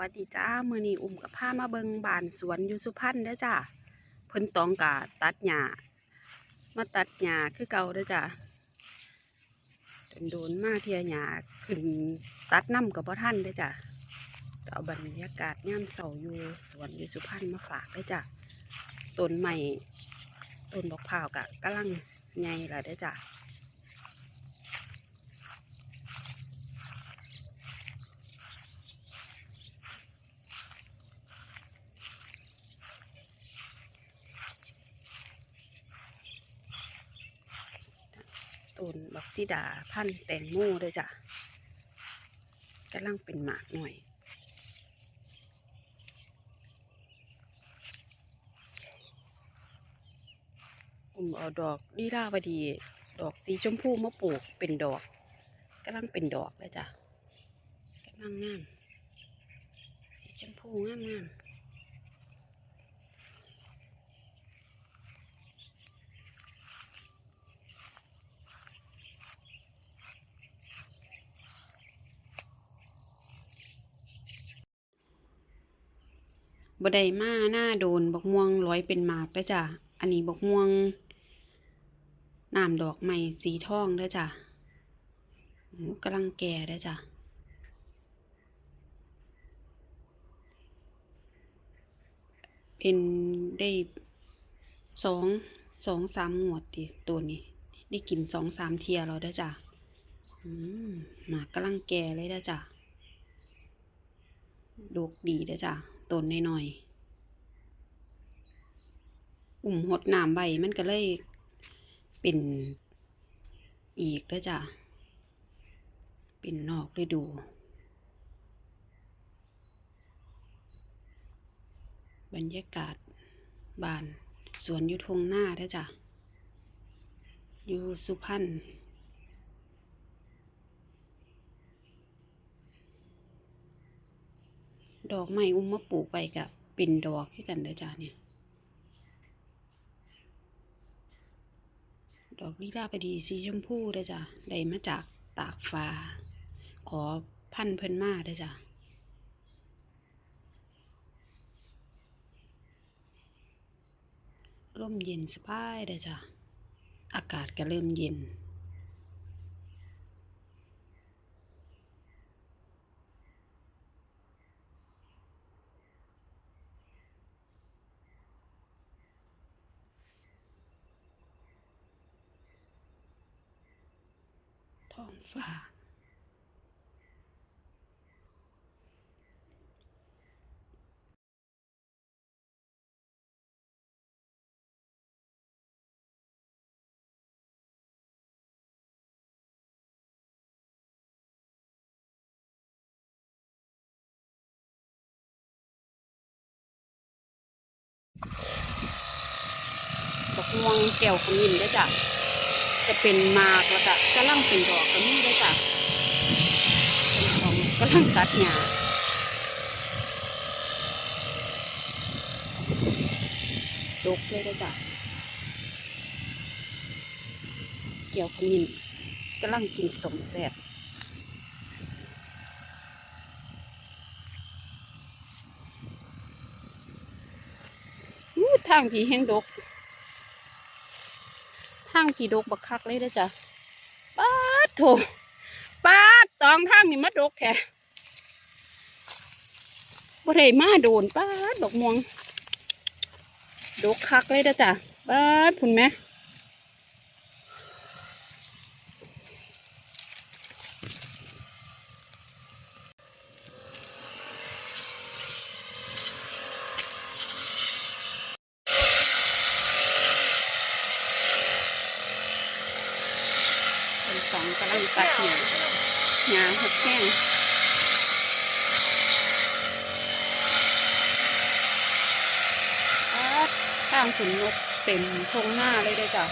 วัสดีจ้ามือนี้อุ้มกับผ้ามาเบิงบานสวนยูสุพรรณเด้อจ้าเพิ่นตองกะตัดหญ้ามาตัดหญ้าคือเก่าเด้อจ้าโดนมาเทียหญ้าขึ้นตัดน้ำกับบ่อทันเด้อจ้าเอาบรรยากาศย่ามเสาอยู่สวนยูสุพรรณมาฝากเด้อจ้าต้นใหม่ต้นบอกพร้าวกะกำลังใหญ่แล้วเด้อจ้า ต้นบักซิดาพันแตงโมเลยจ้ะกำลังเป็นหมากหน่อยผมเอาดอกดีดาวดี ดอกสีชมพูมาปลูกเป็นดอกกำลังเป็นดอกเลยจ้ะกำลังงามสีชมพูงามงาม บดไดมาหน้าโดนบกม่วงร้อยเป็นหมากแล้จ้ะ อันนี้บกม่วงน้ำดอกใหม่สีทองแล้จ้ะกำลังแก่แล้จ้ะเป็นได้สองสองสามหมวดดิตัวนี้ ได้กินสองสามเทียแล้วได้จ้ะมหมากกำลังแก่เลยได้จ้ะดกดีได้จ้ะ ต้นน้อยๆอุ่มหดน้ำใบมันก็เลยเป็นอีกได้อจ้ะ เป็นนอกฤดู บรรยากาศบานสวนยูทงหน้าเด้อจ้ะ อยู่สุพรรณ ดอกไม้อุ้มมาปลูกไปกับเป็นดอกให้กันเด้อจ้ะเนี่ย ดอกลีลาบดีสีชมพูเด้อจ้ะได้มาจากตากฟ้า ขอพันเพิ่นมาเด้อจ้ะร่มเย็นสบายเลยจ้ะอากาศก็เริ่มเย็น ฟ้า ดอกม่วงแก้วขมิ้นด้วยจ้ะ จะเป็นมากแล้วก็กำลังเป็นดอกก็มีด้วยจ้ะเป็นของกำลังตัดหญ้าดกเลยด้วยจ้ะแก้วขมิ้นกำลังกินสมแซ่บทางผีแห้งดก ทางผีดกบักคักเลยเด้จ้ะป้าโถป้าดตองทางนี่มาดกแท้บ่ได้มาโดนป้าดอกม่วง ดกคักเลยเด้จ้ะป้าดพุ่นไหมเป็นส องกำลังตัดหญ้าหญ้าหักแห้งข้างขุนนกเต็มทงหน้าเลยเด้จ้ะ